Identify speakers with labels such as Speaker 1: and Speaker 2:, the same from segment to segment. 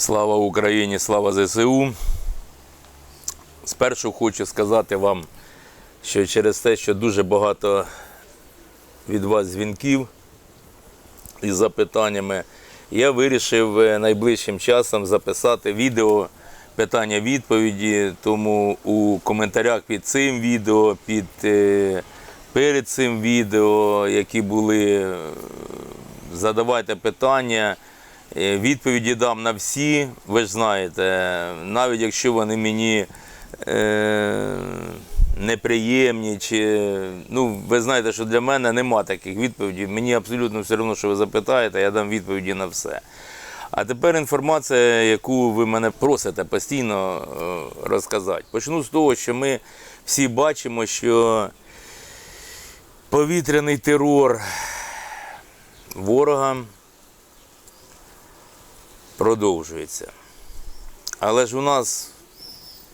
Speaker 1: Слава Україні, слава ЗСУ. Спершу хочу сказати вам, що через те, що дуже багато від вас дзвінків із запитаннями, я вирішив е, найближчим часом записати відео питання-відповіді. Тому у коментарях під цим відео, під е, перед цим відео, які були, е, задавайте питання. Е, Відповіді дам на всі, ви ж знаєте, навіть якщо вони мені е, неприємні, чи ну, ви знаєте, що для мене нема таких відповідей. Мені абсолютно все одно, що ви запитаєте, я дам відповіді на все. А тепер інформація, яку ви мене просите постійно е, розказати. Почну з того, що ми всі бачимо, що повітряний терор ворога продовжується. Але ж у нас,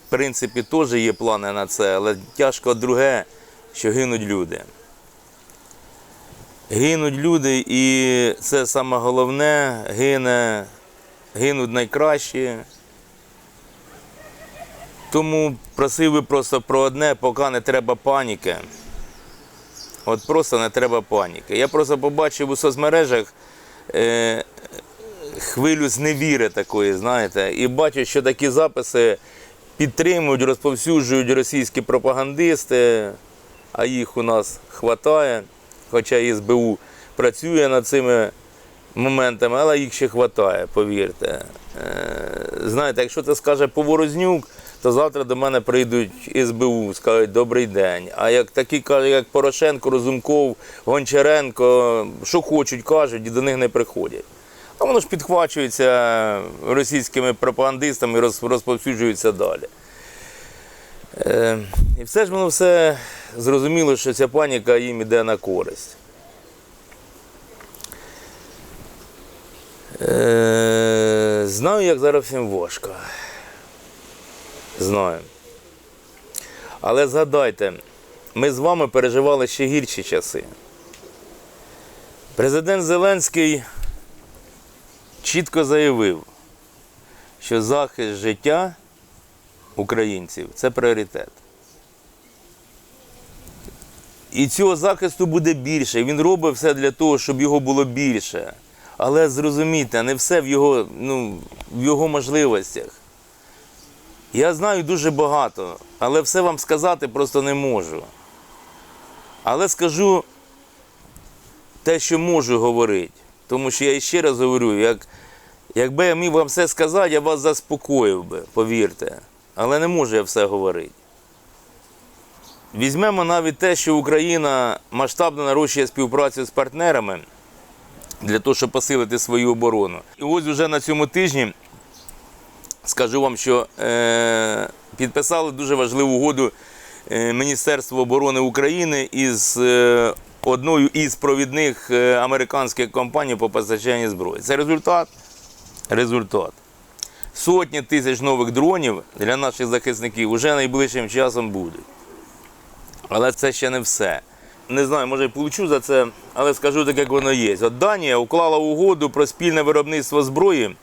Speaker 1: в принципі, теж є плани на це, але тяжко друге, що гинуть люди. Гинуть люди, і це саме головне, гине, гинуть найкращі. Тому просив би просто про одне, поки не треба паніки. От просто не треба паніки. Я просто побачив у соцмережах е, хвилю зневіри такої, знаєте, і бачу, що такі записи підтримують, розповсюджують російські пропагандисти, а їх у нас вистачає, хоча СБУ працює над цими моментами, але їх ще вистачає, повірте. Е, Знаєте, якщо це скаже Поворознюк, то завтра до мене прийдуть СБУ, скажуть добрий день. А як такі кажуть, як Порошенко, Розумков, Гончаренко, що хочуть, кажуть, і до них не приходять. А воно ж підхвачується російськими пропагандистами і розповсюджується далі. Е, і все ж воно все зрозуміло, що ця паніка їм іде на користь. Е, знаю, як зараз всім важко. Знаю. Але згадайте, ми з вами переживали ще гірші часи. Президент Зеленський чітко заявив, що захист життя українців це пріоритет. І цього захисту буде більше. Він робить все для того, щоб його було більше. Але зрозумійте, не все в його, ну, в його можливостях. Я знаю дуже багато, але все вам сказати просто не можу. Але скажу те, що можу говорити. Тому що я ще раз говорю, як, якби я міг вам все сказати, я вас заспокоїв би, повірте. Але не можу я все говорити. Візьмемо навіть те, що Україна масштабно нарощує співпрацю з партнерами для того, щоб посилити свою оборону. І ось вже на цьому тижні скажу вам, що е, підписали дуже важливу угоду е, Міністерство оборони України із е, одною із провідних е, американських компаній по постачанню зброї. Це результат. Результат. Сотні тисяч нових дронів для наших захисників вже найближчим часом будуть. Але це ще не все. Не знаю, може і получу за це, але скажу так, як воно є. От Данія уклала угоду про спільне виробництво зброї,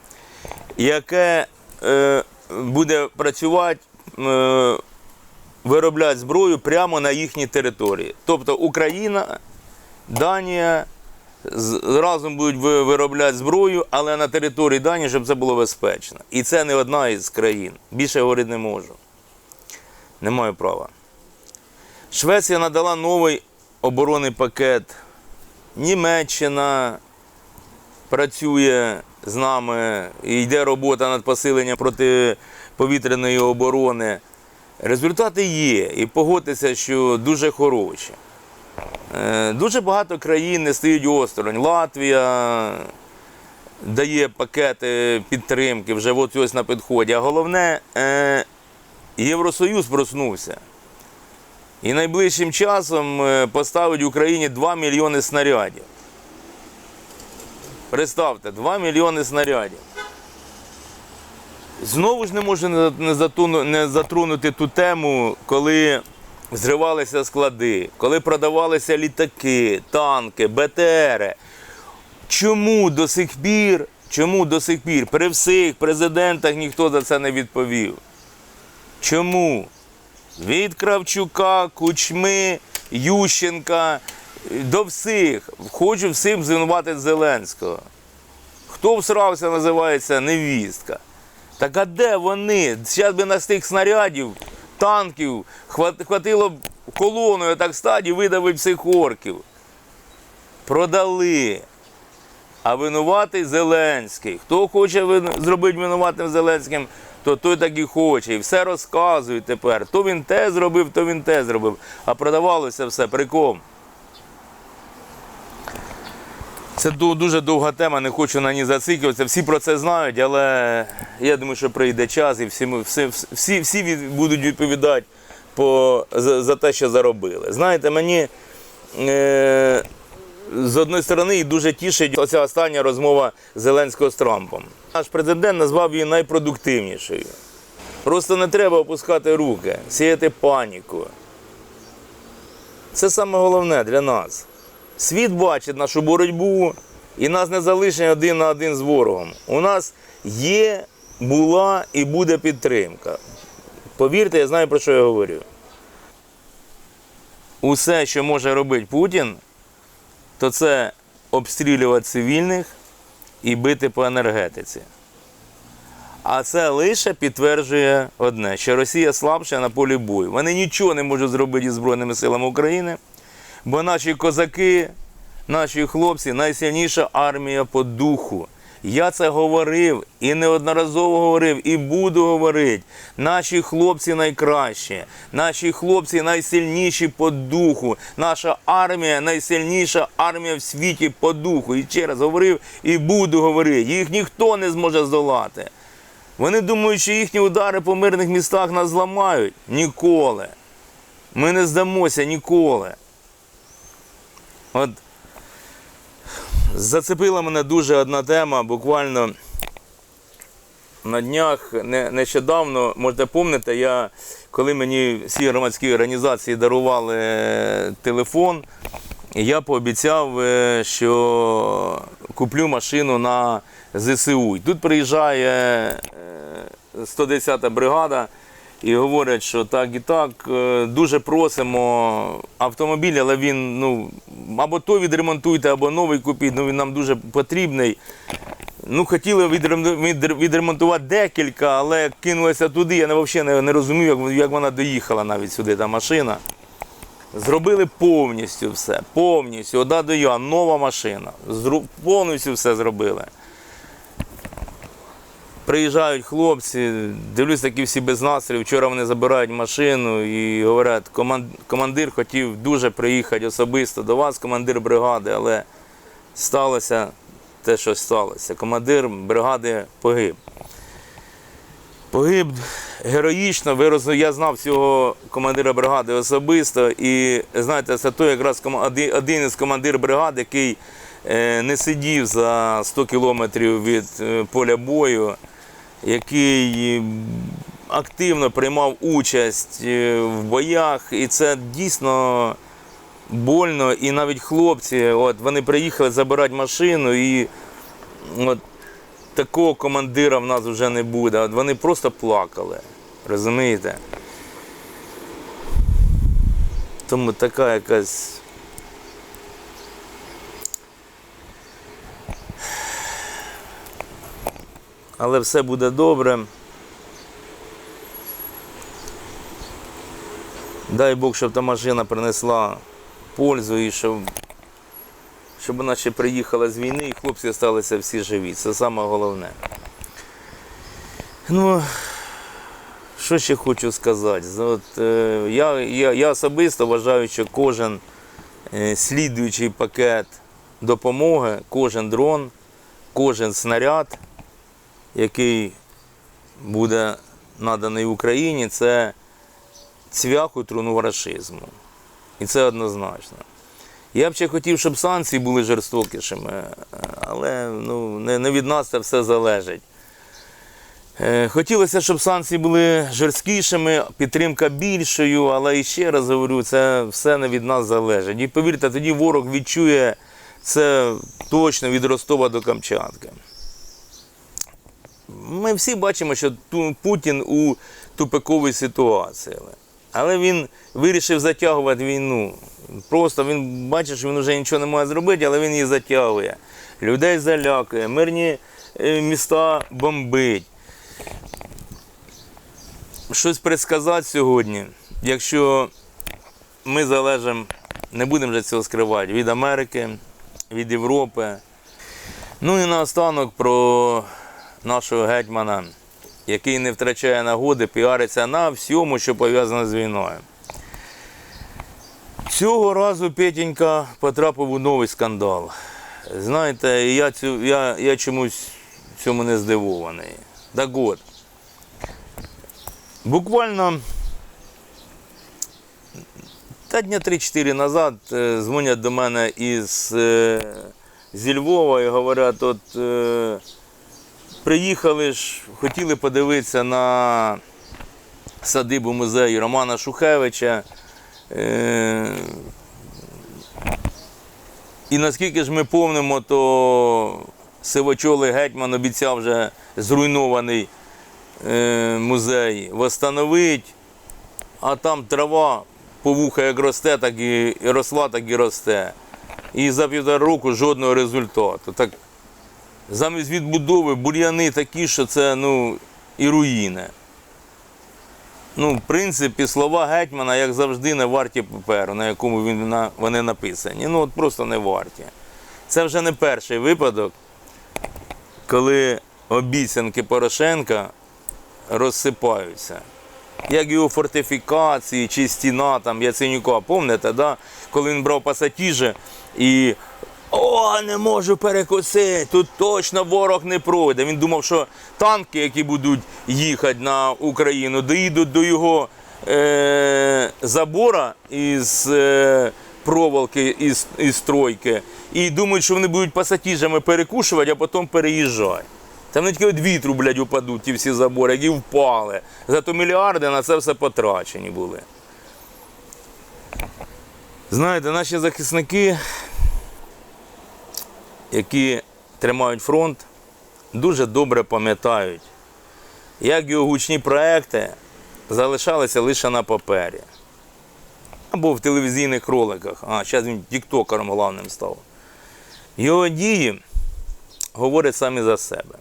Speaker 1: яке е, буде працювати, е, виробляти зброю прямо на їхній території. Тобто Україна, Данія разом будуть виробляти зброю, але на території Данії, щоб це було безпечно. І це не одна із країн. Більше говорити не можу. Не маю права. Швеція надала новий оборонний пакет. Німеччина працює з нами, і йде робота над посиленням протиповітряної оборони. Результати є, і погодьтеся, що дуже хороші. Е, Дуже багато країн не стоїть осторонь. Латвія дає пакети підтримки, вже от ось на підході. А головне, е, Євросоюз проснувся. І найближчим часом е, поставить Україні 2 мільйони снарядів. Представте, 2 мільйони снарядів. Знову ж не можу не за- не затронути ту тему, коли зривалися склади, коли продавалися літаки, танки, БТРи. Чому до сих пір чому до сих пір при всіх президентах ніхто за це не відповів? Чому? Від Кравчука, Кучми, Ющенка до всіх. Хочу всім звинуватити Зеленського. Хто всрався, називається невістка. Так а де вони? Зараз би на тих снарядів, танків хватило б колоною так стаді видавив всіх орків. Продали. А винуватий Зеленський. Хто хоче зробити винуватим Зеленським, то той так і хоче. І все розказують тепер. То він те зробив, то він те зробив. А продавалося все при Це дуже довга тема, не хочу на ній зациклюватися. Всі про це знають, але я думаю, що прийде час і всі, ми- всі, всі, всі будуть відповідати по, за, за те, що заробили. Знаєте, мені е, з одної сторони дуже тішить оця остання розмова Зеленського з Трампом. Наш президент назвав її найпродуктивнішою. Просто не треба опускати руки, сіяти паніку. Це саме головне для нас. Світ бачить нашу боротьбу і нас не залишить один на один з ворогом. У нас є, була і буде підтримка. Повірте, я знаю, про що я говорю. Усе, що може робити Путін, то це обстрілювати цивільних і бити по енергетиці. А це лише підтверджує одне, що Росія слабша на полі бою. Вони нічого не можуть зробити із Збройними силами України, бо наші козаки, наші хлопці найсильніша армія по духу. Я це говорив і неодноразово говорив, і буду говорити. Наші хлопці найкращі, наші хлопці найсильніші по духу. Наша армія найсильніша армія в світі по духу. І ще раз говорив і буду говорити. Їх ніхто не зможе здолати. Вони думають, що їхні удари по мирних містах нас зламають. Ніколи. Ми не здамося ніколи. От зацепила мене дуже одна тема, буквально на днях, не, нещодавно, можете пам'ятати, я, коли мені всі громадські організації дарували е, телефон, я пообіцяв, е, що куплю машину на ЗСУ. І тут приїжджає е, 110-та бригада і говорять, що так і так, е, дуже просимо автомобіль, але він ну, або той відремонтуйте, або новий купіть, ну він нам дуже потрібний. Ну, хотіли відремонтувати декілька, але кинулися туди, я взагалі не, розумів, як, вона доїхала навіть сюди, та машина. Зробили повністю все, повністю, ода до я, нова машина. Повністю все зробили. Приїжджають хлопці, дивлюсь такі всі без настрою. Вчора вони забирають машину і говорять, «Коман- командир хотів дуже приїхати особисто до вас, командир бригади, але сталося те, що сталося. Командир бригади погиб. Погиб героїчно. Ви. Я знав цього командира бригади особисто. І знаєте, це той якраз один, один із командир бригади, який е, не сидів за 100 кілометрів від е, поля бою, який активно приймав участь е, в боях. І це дійсно больно. І навіть хлопці, от вони приїхали забирати машину і. От, такого командира в нас вже не буде. От вони просто плакали. Розумієте? Тому така якась. Але все буде добре. Дай Бог, щоб та машина принесла пользу і щоб щоб вона ще приїхала з війни і хлопці залишилися всі живі. Це саме головне. Ну, що ще хочу сказати? От, е, я, я, я особисто вважаю, що кожен е, слідуючий пакет допомоги, кожен дрон, кожен снаряд, який буде наданий Україні, це цвях у труну рашизму. І це однозначно. Я б ще хотів, щоб санкції були жорстокішими, але ну, не, не від нас це все залежить. Е, Хотілося, щоб санкції були жорсткішими, підтримка більшою, але і ще раз говорю, це все не від нас залежить. І повірте, тоді ворог відчує це точно від Ростова до Камчатки. Ми всі бачимо, що Путін у тупиковій ситуації. Але він вирішив затягувати війну. Просто він бачить, що він вже нічого не може зробити, але він її затягує. Людей залякує, мирні е, міста бомбить. Щось предсказати сьогодні, якщо ми залежимо, не будемо вже цього скривати, від Америки, від Європи. Ну і наостанок про нашого гетьмана, який не втрачає нагоди, піариться на всьому, що пов'язано з війною. Цього разу Петенька потрапив у новий скандал. Знаєте, я, цю, я, я чомусь цьому не здивований. Так от, буквально та дня 3-4 назад е, дзвонять до мене із е, зі Львова і говорять, от е, приїхали ж, хотіли подивитися на садибу музею Романа Шухевича. Е, і наскільки ж ми помнимо, то сивочолий гетьман обіцяв вже зруйнований е, музей восстановити, а там трава повуха як росте, так і росла, так і росте. І за півтора року жодного результату. Так, замість відбудови бур'яни такі, що це ну, і руїни. Ну, в принципі, слова гетьмана, як завжди, не варті паперу, на якому він, на, вони написані. Ну, от просто не варті. Це вже не перший випадок, коли обіцянки Порошенка розсипаються. Як його фортифікації чи стіна там Яценюка, пам'ятаєте, да? коли він брав пасатіжі і о, не можу перекусити, тут точно ворог не пройде. Він думав, що танки, які будуть їхати на Україну, доїдуть до його е- забора із е- проволоки із, із стройки, і думають, що вони будуть пасатіжами перекушувати, а потім переїжджати. Там не тільки від вітру, блядь, упадуть ті всі забори, які впали. Зато мільярди на це все потрачені були. Знаєте, наші захисники, які тримають фронт, дуже добре пам'ятають, як його гучні проекти залишалися лише на папері. Або в телевізійних роликах. А, зараз він тіктокером головним став. Його дії говорять самі за себе.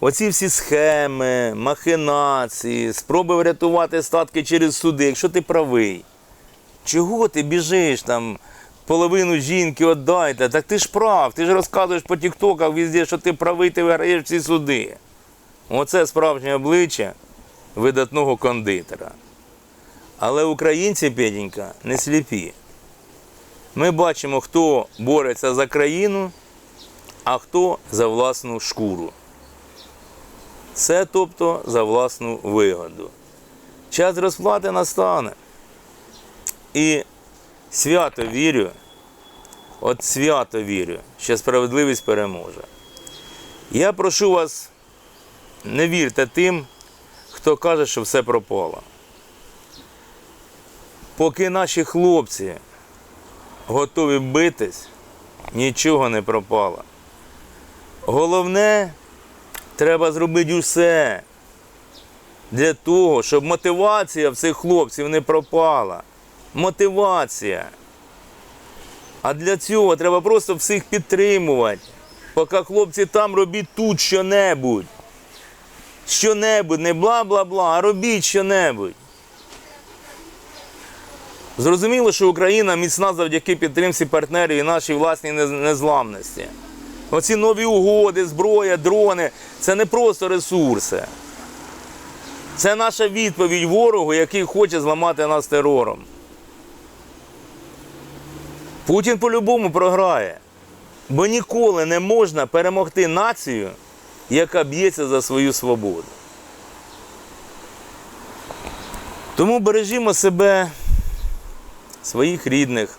Speaker 1: Оці всі схеми, махинації, спроби врятувати статки через суди, якщо ти правий. Чого ти біжиш там, половину жінки віддайте? Так ти ж прав, ти ж розказуєш по тіктоках везде, що ти правий, ти виграєш ці суди. Оце справжнє обличчя видатного кондитера. Але українці, Петенька, не сліпі. Ми бачимо, хто бореться за країну, а хто за власну шкуру. Це тобто за власну вигоду. Час розплати настане. І свято вірю, от свято вірю, що справедливість переможе. Я прошу вас, не вірте тим, хто каже, що все пропало. Поки наші хлопці готові битись, нічого не пропало. Головне, треба зробити усе для того, щоб мотивація в цих хлопців не пропала. Мотивація. А для цього треба просто всіх підтримувати. Поки хлопці там робіть тут що-небудь. Що-небудь, не бла-бла-бла, а робіть що-небудь. Зрозуміло, що Україна міцна завдяки підтримці партнерів і нашій власній незламності. Оці нові угоди, зброя, дрони це не просто ресурси. Це наша відповідь ворогу, який хоче зламати нас терором. Путін по-любому програє. Бо ніколи не можна перемогти націю, яка б'ється за свою свободу. Тому бережімо себе, своїх рідних.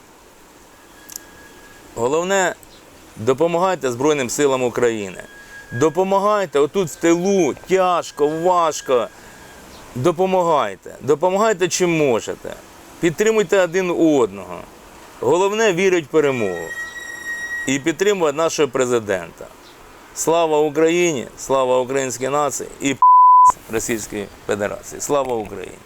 Speaker 1: Головне, допомагайте Збройним силам України. Допомагайте отут в тилу, тяжко, важко. Допомагайте. Допомагайте чим можете. Підтримуйте один одного. Головне вірить в перемогу. І підтримувати нашого президента. Слава Україні! Слава українській нації і Російської Федерації. Слава Україні!